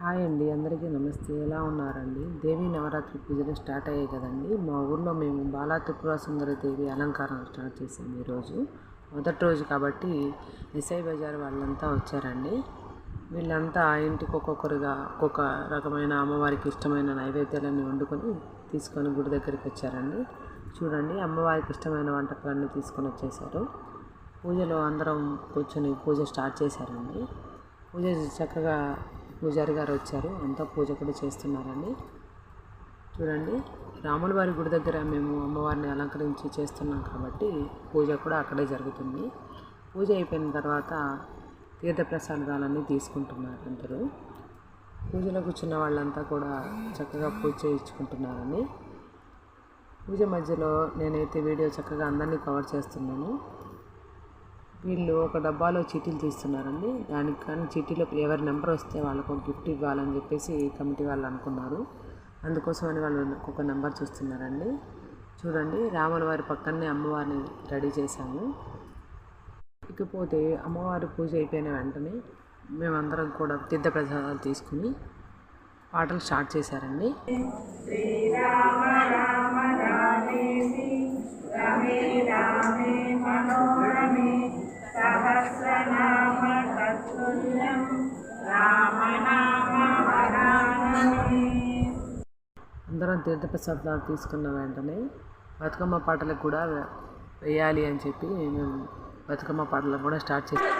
Hi అండి అందరికీ నమస్తే. ఎలా ఉన్నారండి? దేవి నవరాత్రి పూజలు స్టార్ట్ అయ్యాయి కదండి. మా ఊర్లో మేము బాలా త్రిపుర సుందరి దేవి అలంకారం స్టార్ట్ చేసాము ఈరోజు. మొదటి రోజు కాబట్టి ఎస్ఐ బజార్ వాళ్ళంతా వచ్చారండి. వీళ్ళంతా ఇంటికి ఒక్కొక్కరుగా ఒక్కొక్క రకమైన అమ్మవారికి ఇష్టమైన నైవేద్యాలన్నీ వండుకొని తీసుకొని గుడి దగ్గరికి వచ్చారండి. చూడండి అమ్మవారికి ఇష్టమైన వంటకాలన్నీ తీసుకొని వచ్చేసారు పూజలో అందరం కూర్చొని పూజ స్టార్ట్ చేశారండి. పూజ చక్కగా పూజారి గారు వచ్చారు. అంతా పూజ కూడా చేస్తున్నారండి. చూడండి రాముల వారి గుడి దగ్గర మేము అమ్మవారిని అలంకరించి చేస్తున్నాం కాబట్టి పూజ కూడా అక్కడే జరుగుతుంది. పూజ అయిపోయిన తర్వాత తీర్థప్రసాదాలన్నీ తీసుకుంటున్నారు అందరూ. పూజలో కూర్చున్న వాళ్ళంతా కూడా చక్కగా పూజ చేయించుకుంటున్నారండి పూజ మధ్యలో నేనైతే వీడియో చక్కగా అందరినీ కవర్ చేస్తున్నాను. వీళ్ళు ఒక డబ్బాలో చీటీలు తీస్తున్నారండి. దానికి కానీ చీటీలో ఎవరి నెంబర్ వస్తే వాళ్ళకు ఒక గిఫ్ట్ ఇవ్వాలని చెప్పేసి కమిటీ వాళ్ళు అనుకున్నారు. అందుకోసమని వాళ్ళు ఒక నెంబర్ చూస్తున్నారండి. చూడండి రాముల వారి పక్కనే అమ్మవారిని రెడీ చేశాము. ఇకపోతే అమ్మవారి పూజ అయిపోయిన వెంటనే మేమందరం కూడా తీర్థ ప్రసాదాలు తీసుకుని పాటలు స్టార్ట్ చేశారండి. శ్రీరామ అందరం తీర్థప్రసాదాలు తీసుకున్న వెంటనే బతుకమ్మ పాటలకు కూడా వేయాలి అని చెప్పి మేము బతుకమ్మ పాటలు కూడా స్టార్ట్ చేసాం.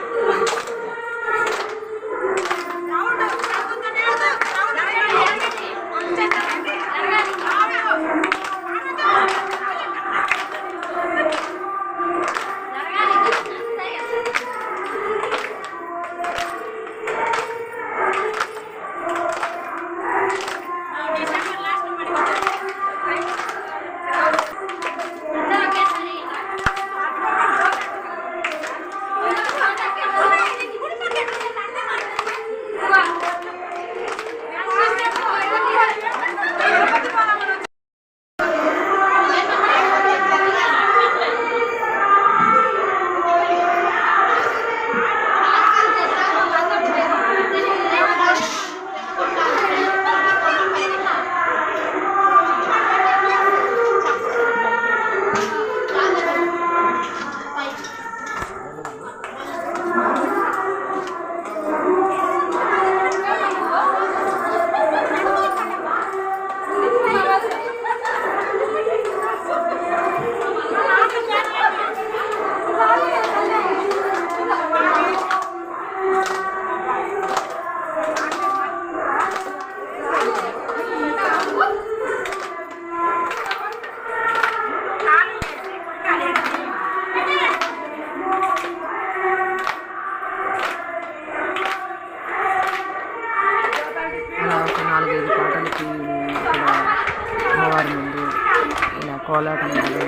కోలాటం కూడా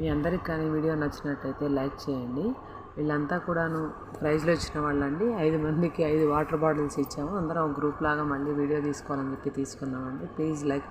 మీ అందరికి కానీ వీడియో నచ్చినట్టయితే లైక్ చేయండి. వీళ్ళంతా కూడాను ప్రైజ్లో వచ్చిన వాళ్ళండి. ఐదు మందికి ఐదు వాటర్ బాటిల్స్ ఇచ్చాము. అందరం గ్రూప్ లాగా మళ్ళీ వీడియో తీసుకోవాలని చెప్పి తీసుకున్నామండి. Please like